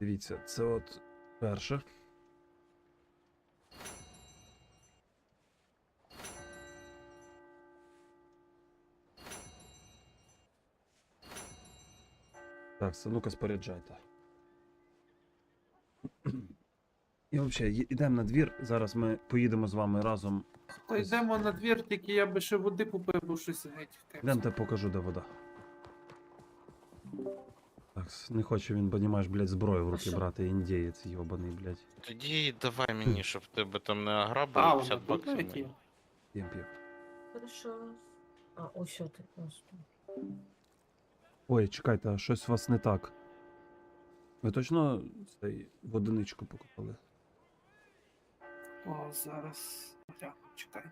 Дивіться, це от перше. Так, це ну-ка споряджайте. І взагалі, йдемо на двір. Зараз ми поїдемо з вами разом. То йдемо на двір, тільки я би ще води купив, бо щось геть. Йдемо покажу, де вода. Так, не хоче він, понімаєш, блядь, зброю в руки брати, індієць йобаний, блядь. Тоді давай мені, щоб тебе там не аграбили А, 50 тут баксів. мені. П'єм п'єм. Хорошо. А, ось що ти просто. Ой, чекайте, а щось у вас не так. Ви точно цей в одиничку покупали? О, зараз. Гляну, чекай.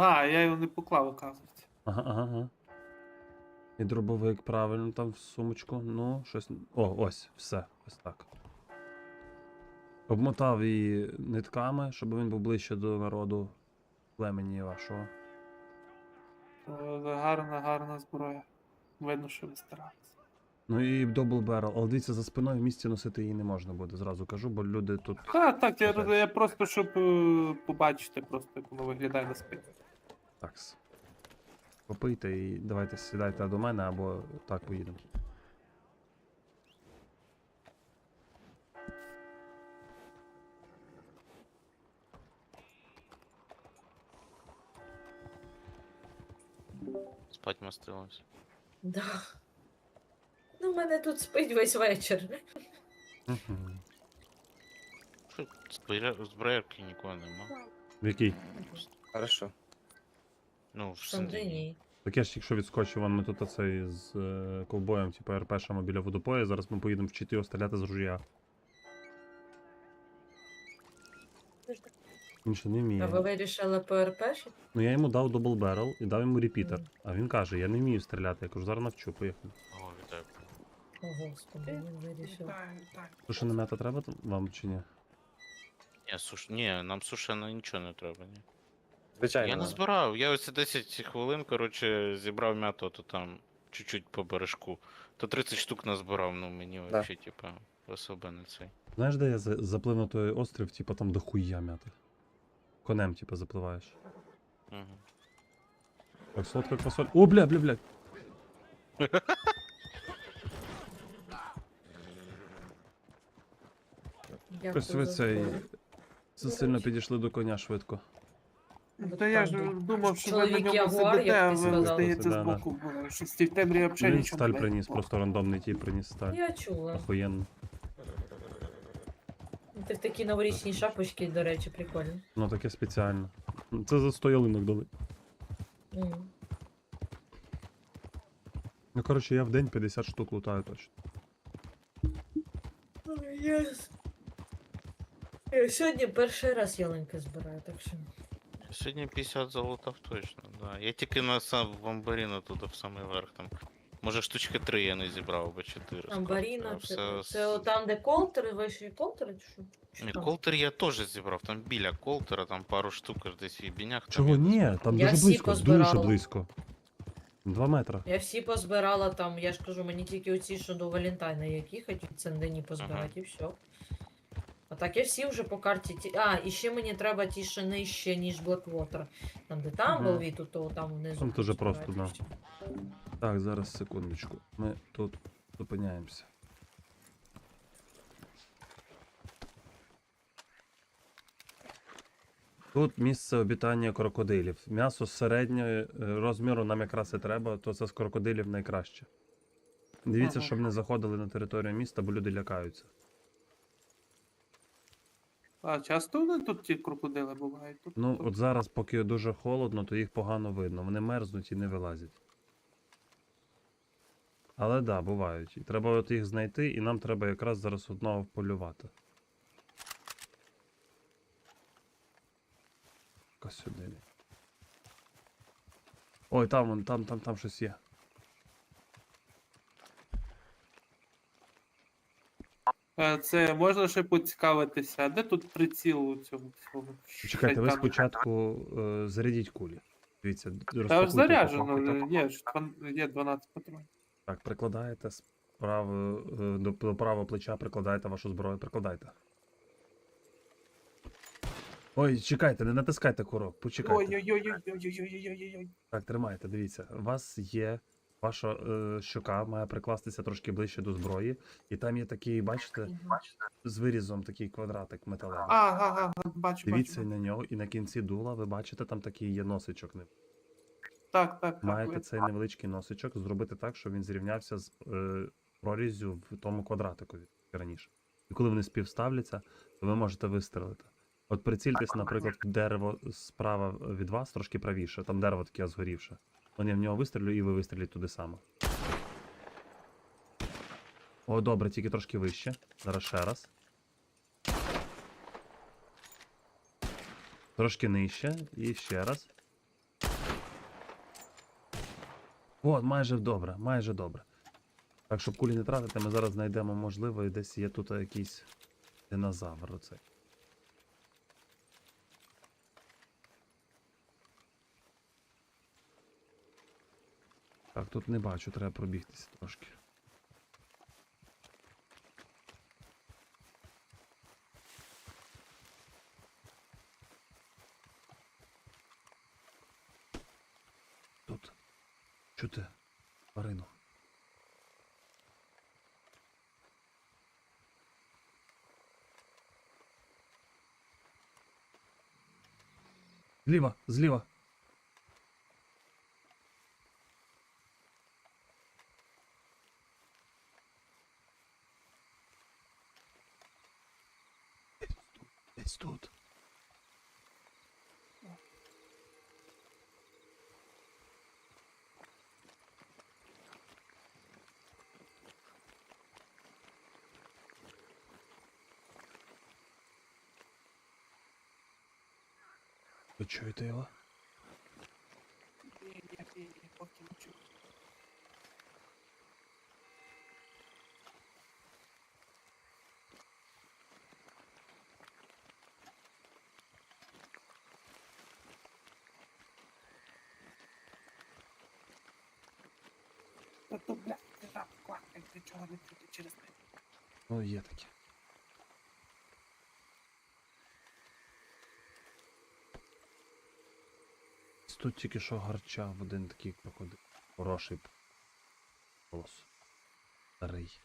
А, я його не поклав, оказується. Ага, ага, ага. І дробовик правильно там в сумочку. Ну, щось. О, ось, все, ось так. Обмотав її нитками, щоб він був ближче до народу племені вашого. То гарна, гарна зброя. Видно, що ви старалися. Ну і double barrel, але дивіться, за спиною в місті носити її не можна буде, зразу кажу, бо люди тут. А, так, я, я просто, щоб е, побачити, просто як воно виглядає на спині. Такс. Попийте і давайте сідайте до мене або так поїдемо. Спать мастилось. Да. Ну, в мене тут спить весь вечір. Мгм. Що, зброя- зброярки нікого нема. В який? Хорошо. Ну, в Сандині. Сандині. Так я ж якщо відскочив, вон ми тут оцей з е, ковбоєм, типу РПшами біля водопою, зараз ми поїдемо вчити його стріляти з ружя. Він ще не вміє. А ви вирішили ПРП? Ну я йому дав double barrel і дав йому репітер. Мгм. А він каже, я не вмію стріляти. Я кажу, зараз навчу, поїхали. О, вітаю. О, господи, він вирішив. Так, так. То що намета треба там вам чи ні? Ні, суш... Ні, нам сушена нічого не треба, ні. Звичайно. Я не збирав. Я ось 10 хвилин, коротше, зібрав м'ято, то там чуть-чуть по бережку. То 30 штук назбирав, ну мені вообще, типа, особо не цей. Знаєш, де я за- заплив на той острів, типу там до хуя м'яти. Конем, типу, запливаєш. Угу. Так, солодка квасоль. О, бля, бля, бля. Якось ви цей. Засильно підійшли до коня швидко. Ну, Та я ж думав, що ви на Чоловік ньому Ягуар, сидите, а ти ви, сказав. здається, Да, да. збоку були. Щось в цій темряві взагалі Він нічого сталь не приніс, було. просто рандомний тіп приніс сталь. Я чула. Охуєнно. Ти в такій новорічній шапочці, до речі, прикольно. Ну таке спеціально. Це за 100 ялинок дали. М. Ну коротше, я в день 50 штук лутаю точно. Я сьогодні перший раз ялинки збираю, так що. Сьогодні 50 залутав точно, да. Я тільки на сам в Амбаріна туди в самий верх там. Може штучки 3 я не зібрав, або 4. Амбаріна, це, все... це отам, де колтери, вищі колтери, чи що? Чи Ні, там? колтер я теж зібрав, там біля колтера, там пару штук аж десь в їбінях. там Чого я ні? Там Я дуже всі близько, дуже позбирала. близько. Два метри. Я всі позбирала там, я ж кажу, мені тільки оці, що до Валентайна як їхати, від Сендені позбирати і все. Так я всі вже по карті. Ті... А, і ще мені треба ті, що нижче, ніж Blackwater. Там, де там був тут, то там внизу. Там дуже просто, да. Так, зараз секундочку. Ми тут зупиняємося. Тут місце обітання крокодилів. М'ясо середнього е, розміру нам якраз і треба, то це з крокодилів найкраще. Дивіться, Ага. щоб не заходили на територію міста, бо люди лякаються. А часто вони тут ті крокодили бувають? Тут, Ну, тут- от зараз, поки дуже холодно, то їх погано видно. Вони мерзнуть і не вилазять. Але так, да, бувають. І треба от їх знайти, і нам треба якраз зараз одного вполювати. Ка сюди. Ой, там вон, там, там, там щось є. Це можна ще поцікавитися, де тут приціл у цьому всьому? Чекайте, ви спочатку е, зарядіть кулі. Дивіться, Та ж розпакуйте заряджено, є, ж дван- є 12 патронів. Так, прикладаєте з е, до, до правого плеча, прикладаєте вашу зброю, прикладайте. Ой, чекайте, не натискайте курок, почекайте. Ой-ой-ой-ой-ой-ой-ой-ой-ой. Так, тримайте, дивіться. У вас є. Ваша е, щока має прикластися трошки ближче до зброї, і там є такий, бачите, з вирізом такий квадратик металевий. Ага, ага, бачу, Дивіться бачу. на нього, і на кінці дула ви бачите, там такий є носичок. Так, так, так. Маєте ви- цей невеличкий носичок зробити так, щоб він зрівнявся з е, проріззю в тому квадратику раніше. І коли вони співставляться, то ви можете вистрелити. От прицільтесь, наприклад, дерево справа від вас, трошки правіше, там дерево таке згорівше. Вони в нього вистрілю, і ви вистріліть туди само. О, добре, тільки трошки вище. Зараз ще раз. Трошки нижче і ще раз. О, майже добре, майже добре. Так, щоб кулі не тратити, ми зараз знайдемо, можливо, і десь є тут якийсь динозавр оцей. Так, тут не бачу, треба пробігтися трошки. Тут. Чути? Марину. Зліва, зліва. Десь тут. Десь тут. Ви чуєте його? Ні, ні, ні, ні, поки не чую. Та то, бля, ти жаб, квакай, ти чого не чути через мене? Ну, є таке. Тут тільки що гарчав один такий крокодил. Хороший голос. Старий.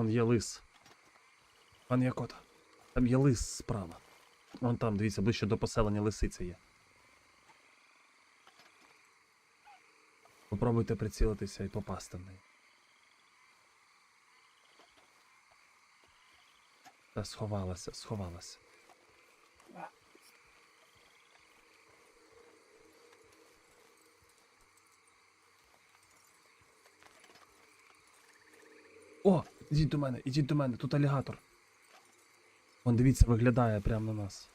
Он є лис. Пан Якота. Там є лис справа. Вон там, дивіться, ближче до поселення лисиця є. Попробуйте прицілитися і попасти в неї. Та сховалася, сховалася. О, ідіть до мене, ідіть до мене, тут алігатор. Вон, дивіться, виглядає прямо на нас.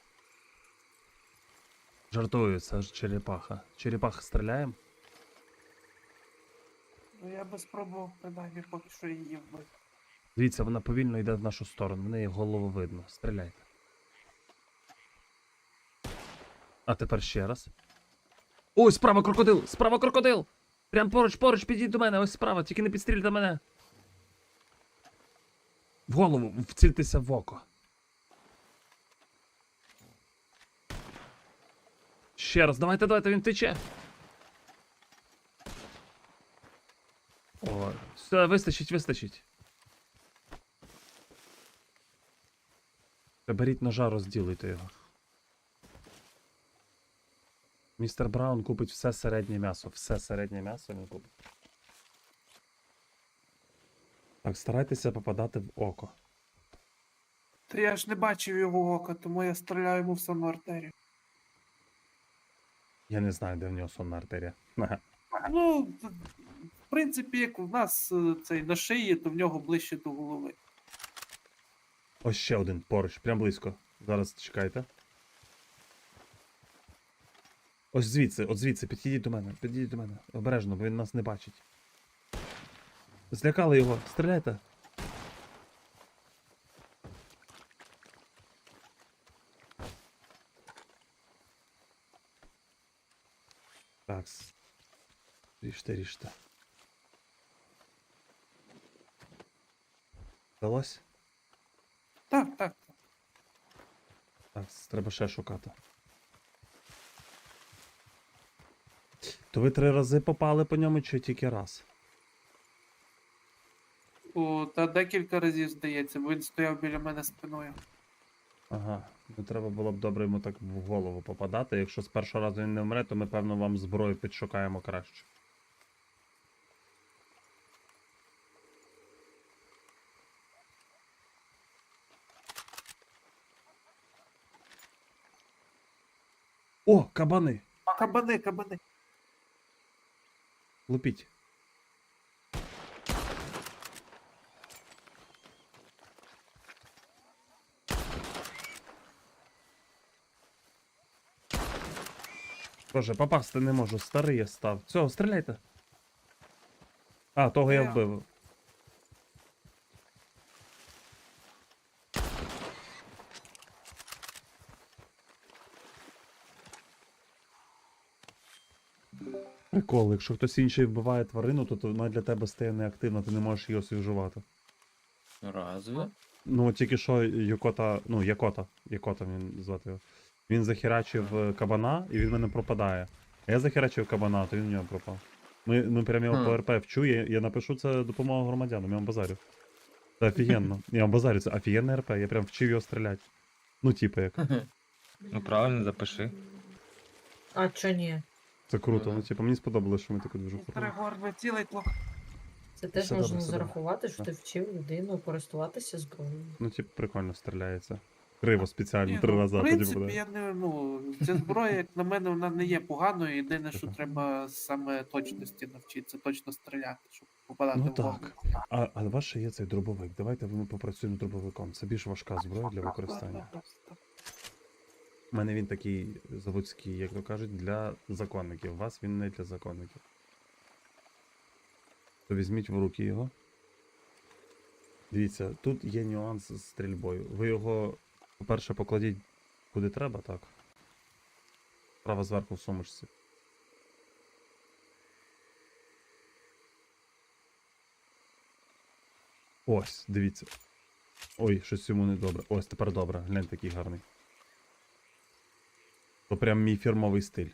Жартую, це ж черепаха. Черепаха стріляємо? Ну я би спробував принаймні поки що її вбити. Дивіться, вона повільно йде в нашу сторону, в неї голову видно. Стріляйте. А тепер ще раз. Ой, справа крокодил! Справа крокодил! Прям поруч, поруч, підіть до мене, ось справа, тільки не підстрільте мене. В голову, вцільтеся в око. Ще раз, давайте, давайте, він тече. О, все, вистачить, вистачить. Та Беріть ножа, розділуйте його. Містер Браун купить все середнє м'ясо. Все середнє м'ясо він купить. Так, старайтеся попадати в око. Та я ж не бачив його ока, тому я стріляю йому в саму артерію. Я не знаю, де в нього сонна артерія. Ага. Ну, в принципі, як в нас е, цей на шиї, то в нього ближче до голови. Ось ще один поруч, прям близько. Зараз чекайте. Ось звідси, от звідси, підійдіть до мене, підійдіть до мене. Обережно, бо він нас не бачить. Злякали його, стріляйте. Так. Ріжте, ріжте. Вдалось? Так, так. так. Так, треба ще шукати. То ви три рази попали по ньому чи тільки раз? О, та декілька разів здається, бо він стояв біля мене спиною. Ага. Ну треба було б добре йому так в голову попадати. Якщо з першого разу він не вмре, то ми, певно, вам зброю підшукаємо краще. О, кабани! Кабани, кабани. Лупіть. Боже, попасти не можу, старий я став. Цього, стріляйте. А, того я Я. вбив. Прикол, якщо хтось інший вбиває тварину, то вона для тебе стає неактивна, ти не можеш її освіжувати. Разве? Ну, тільки що Йокота, ну, Якота, Якота він звати його. Він захерачив е, кабана і він в мене пропадає. А я захерачив кабана, то він в нього пропав. Ми, ми прям його по РП вчу, я, я напишу це допомога громадянам, я вам базарю. Це офігенно. Я вам базарю, це офігенне РП, я прям вчив його стріляти. Ну, типу як. Ну правильно, запиши. А чо ні? Це круто. Ну, типу, мені сподобалось, що ми таку движуху робили. Тригор цілий плохо. Це теж Все можна добре, все добре. зарахувати, що ти вчив людину користуватися зброєю. Ну, типу, прикольно стріляється. Криво спеціально три ну, рази, в принципі, я не, ну, ця зброя, як на мене, вона не є поганою. Єдине, що треба саме точності навчитися, точно стріляти, щоб попадати Ну в голову. так. А, а ваше є цей дробовик. Давайте ми попрацюємо дробовиком. Це більш важка зброя для використання. У мене він такий заводський, як то кажуть, для законників. У вас він не для законників. То візьміть в руки його. Дивіться, тут є нюанс з стрільбою. Ви його, по-перше, покладіть куди треба, так. Право зверху в сумочці. Ось, дивіться. Ой, щось йому не добре. Ось, тепер добре. Глянь, такий гарний. То прям мій фірмовий стиль.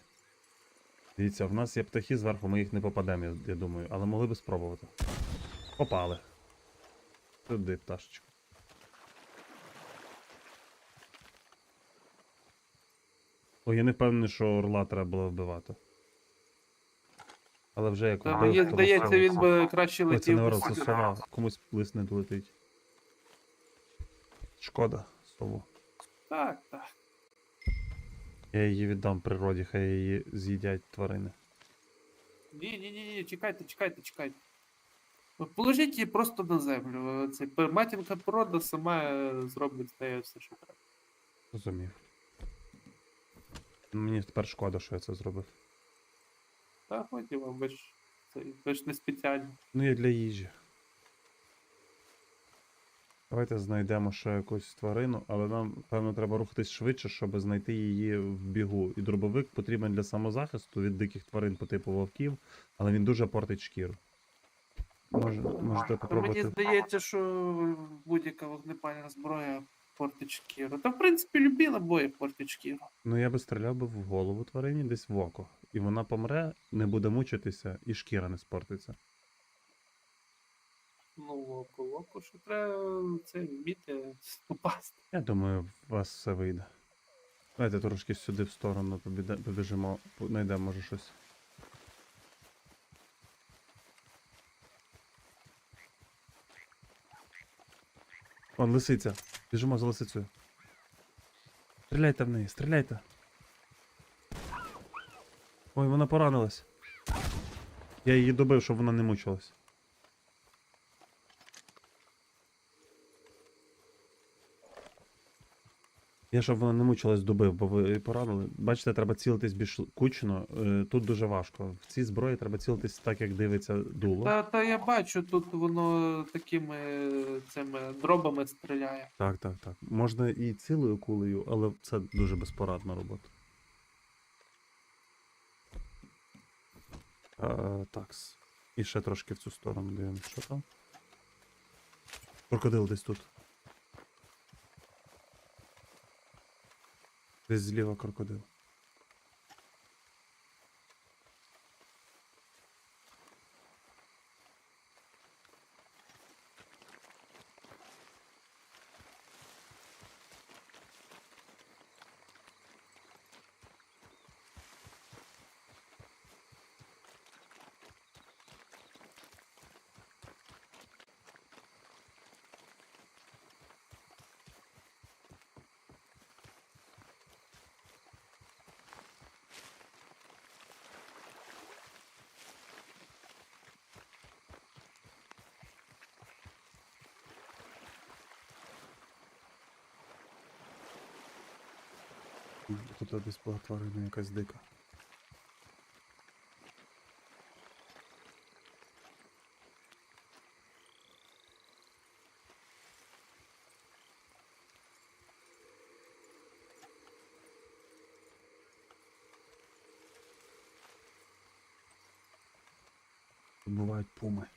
Дивіться, в нас є птахи зверху, ми їх не попадемо, я думаю, але могли би спробувати. Попали. Туди, пташечку. Ой, я не впевнений, що орла треба було вбивати. Але вже як вбив, мені то здається, він би краще Ой, це летів. не ворог, це сова. Комусь лист не долетить. Шкода, сову. Так, так. Я її віддам природі, хай її з'їдять тварини. Ні, ні, ні, ні, чекайте, чекайте, чекайте. От Положіть її просто на землю. Це матінка природа сама е, зробить з нею все, що треба. Розумів. Ну, Мені тепер шкода, що я це зробив. Та годі вам, ви ж, це, ви ж не спеціально. Ну, я для їжі. Давайте знайдемо ще якусь тварину, але нам, певно, треба рухатись швидше, щоб знайти її в бігу. І дробовик потрібен для самозахисту від диких тварин по типу вовків, але він дуже портить шкіру. Може, можете Та мені попробувати. здається, що будь-яка вогнепальна зброя шкіру. Та в принципі любі набої портять шкіру. Ну, я би стріляв би в голову тварині десь в око. І вона помре, не буде мучитися, і шкіра не спортиться. Ну, око, око, що треба це вміти попасти. Я думаю, у вас все вийде. Давайте трошки сюди в сторону побіжимо, знайдемо може щось. Вон лисиця. Біжимо за лисицею. Стріляйте в неї, стріляйте. Ой, вона поранилась. Я її добив, щоб вона не мучилась. Я, щоб вона не мучилась, добив, бо ви поранили. Бачите, треба цілитись більш кучно. Е, Тут дуже важко. В цій зброї треба цілитись так, як дивиться дуло. Та, та я бачу, тут воно такими цими дробами стріляє. Так, так, так. Можна і цілою кулею, але це дуже безпорадна робота. А, такс. І ще трошки в цю сторону дивимося. Що там? Крокодил десь тут. Десь зліва крокодил. Тут десь була тварина якась дика. Тут бувають пуми.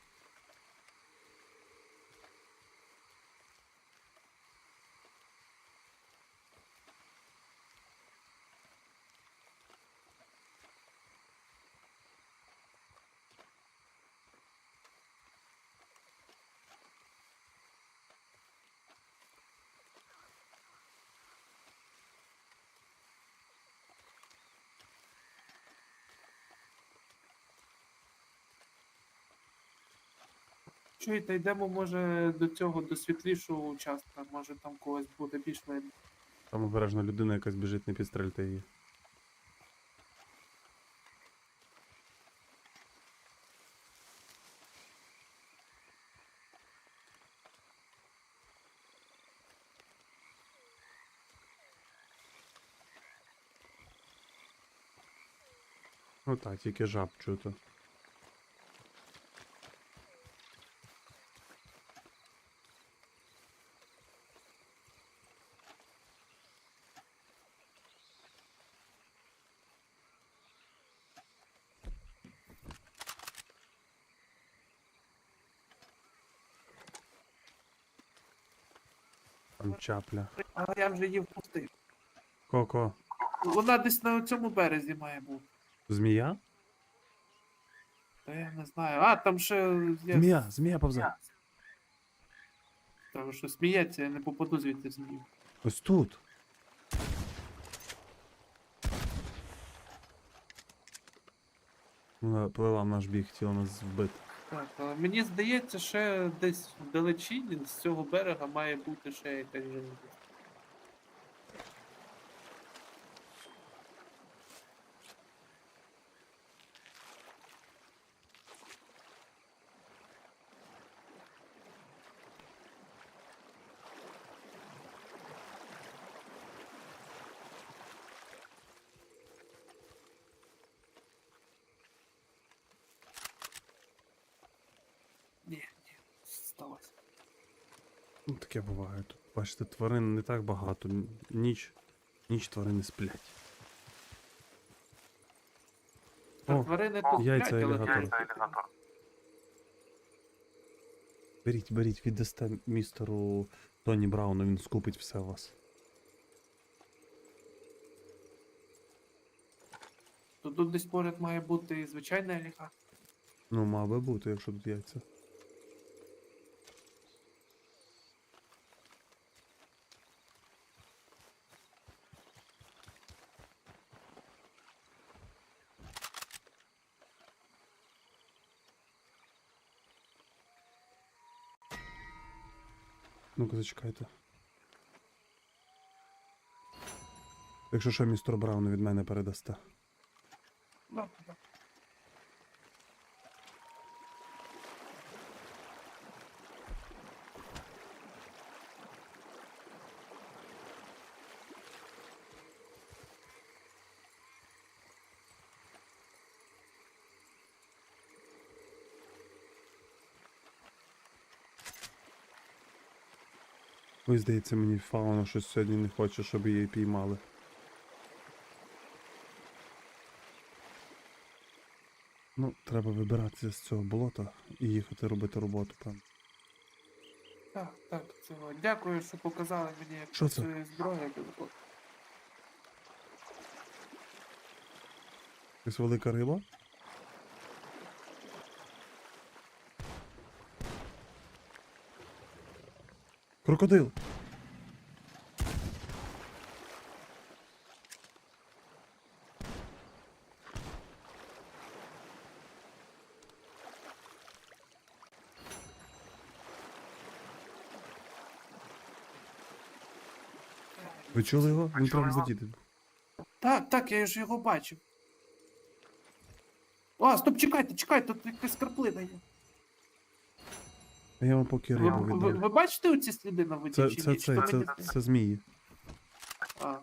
Чуєте, йдемо, може, до цього, до світлішого участка, може там когось буде більш видно. Там обережно людина якась біжить, не підстрельте її. Ну так, тільки жаб чути. Там чапля. А я вже її впустив. Коко. Вона десь на цьому березі має бути. Змія? Та я не знаю. А, там ще є. Змія, змія повзе. Там що сміється, я не попаду звідти в змію. Ось тут. Вона плила в наш біг, хотіла нас вбити. Так, мені здається, ще десь вдалечі з цього берега має бути ще якась жінка. Таке буває тут. Бачите, тварин не так багато. Ніч. Ніч тварини сплять. О, тварини тут яйця сплять, але алігатора. Беріть, беріть, віддасте містеру Тоні Брауну, він скупить все у вас. то тут десь поряд має бути і звичайна аліга. Ну, мав би бути, якщо тут яйця. Зачекайте. Якщо що, містер Брауну від мене передасте. Да, да. Ой, здається, мені фауна щось сьогодні не хоче, щоб її піймали. Ну, треба вибиратися з цього болота і їхати робити роботу там. Так, так, цього. Дякую, що показали мені, як Що це? працює зброя. Якась велика риба? Крокодил! Ви чули його? Він в воді. Так, так, я ж його бачив. А, стоп, чекайте, чекайте, тут якась краплина є. А я вам поки Ви, рибу ви, віддам. ви бачите оці сліди на воді? Це, чи це, ні? це, то це, мені- це змії. А.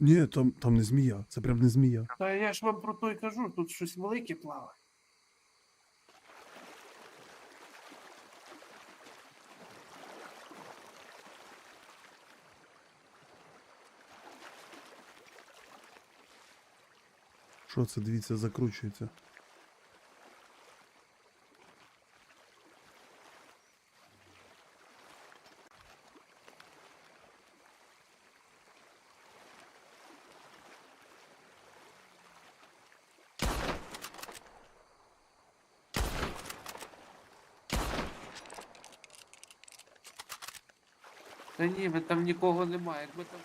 Ні, там, там не змія, це прям не змія. Та я ж вам про то й кажу, тут щось велике плаває. Що це, дивіться, закручується. Та ні, ви там нікого немає. Якби там.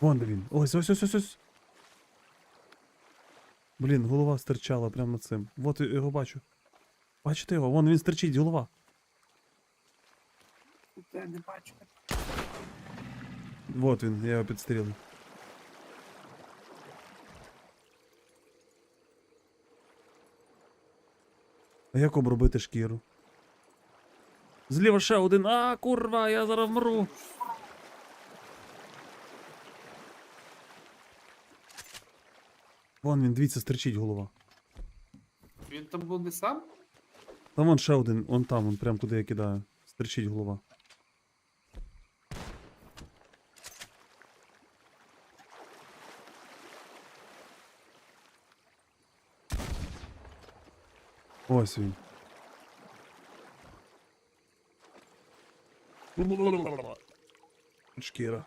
Вон він. Ось, ось, ось, ось, ось. Блін, голова стирчала прямо над цим. Вот я його бачу. Бачите його? Вон він стерчить, голова. Я не бачу. Вот він, я його підстрілив. А як обробити шкіру? Зліва ще один. А, курва, я зараз вмру. Вон він, дивіться, стерчить голова. Він там був не сам? Там вон ще один, он там, он прям куди я кидаю. Стерчить голова. Ось він. Шкіра.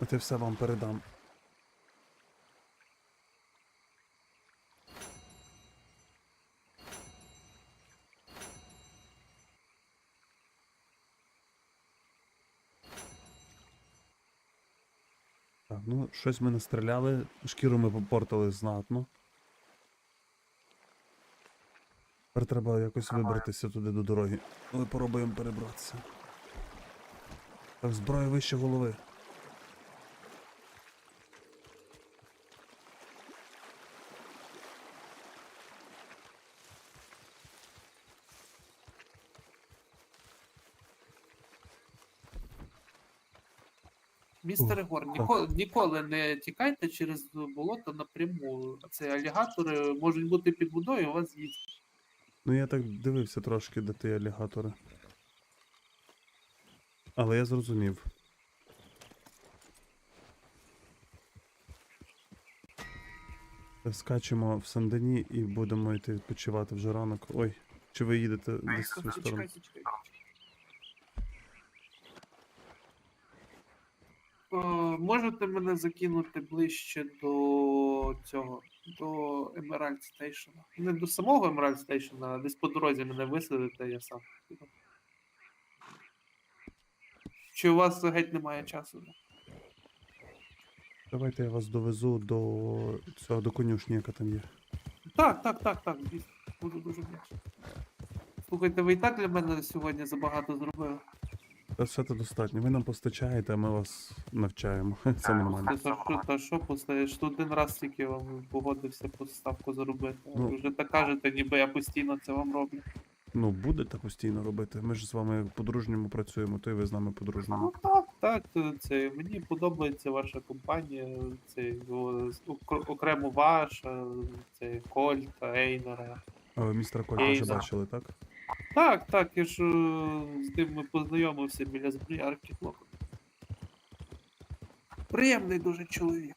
От я все вам передам. Так, ну щось ми настріляли, шкіру ми попортили знатно. Тепер треба якось вибратися туди до дороги. Але поробуємо перебратися. Так, зброя вище голови. Містер Гор, ніколи, ніколи не тікайте через болото напряму. Це алігатори можуть бути під водою, у вас з'їсть. Ну я так дивився трошки, де ті алігатори. Але я зрозумів. Скачемо в Сандені і будемо йти відпочивати вже ранок. Ой, чи ви їдете десь в сторону? Чекайте, чекайте. Можете мене закинути ближче до цього, до Emerald Station. Не до самого Emerald Station, а десь по дорозі мене висадите, я сам. Чи у вас геть немає часу? Давайте я вас довезу до цього до конюшні, яка там є. Так, так, так, так, дійсно. Буду дуже вдячний. Слухайте, ви і так для мене сьогодні забагато зробили. Та все це достатньо. Ви нам постачаєте, а ми вас навчаємо. Це нормально. Та що, та що постаєш? Тут один раз тільки вам погодився поставку заробити. А Ну. ви вже так кажете, ніби я постійно це вам роблю. Ну, будете постійно робити. Ми ж з вами по-дружньому працюємо, то і ви з нами по-дружньому. Ну так, так, то це мені подобається ваша компанія, це о, з- окр- окремо ваша, це Кольта, Ейнера. А ви містера Кольта вже бачили, так? Так, так, я ж е, з ним ми познайомився біля зброярки хлопець. Приємний дуже чоловік.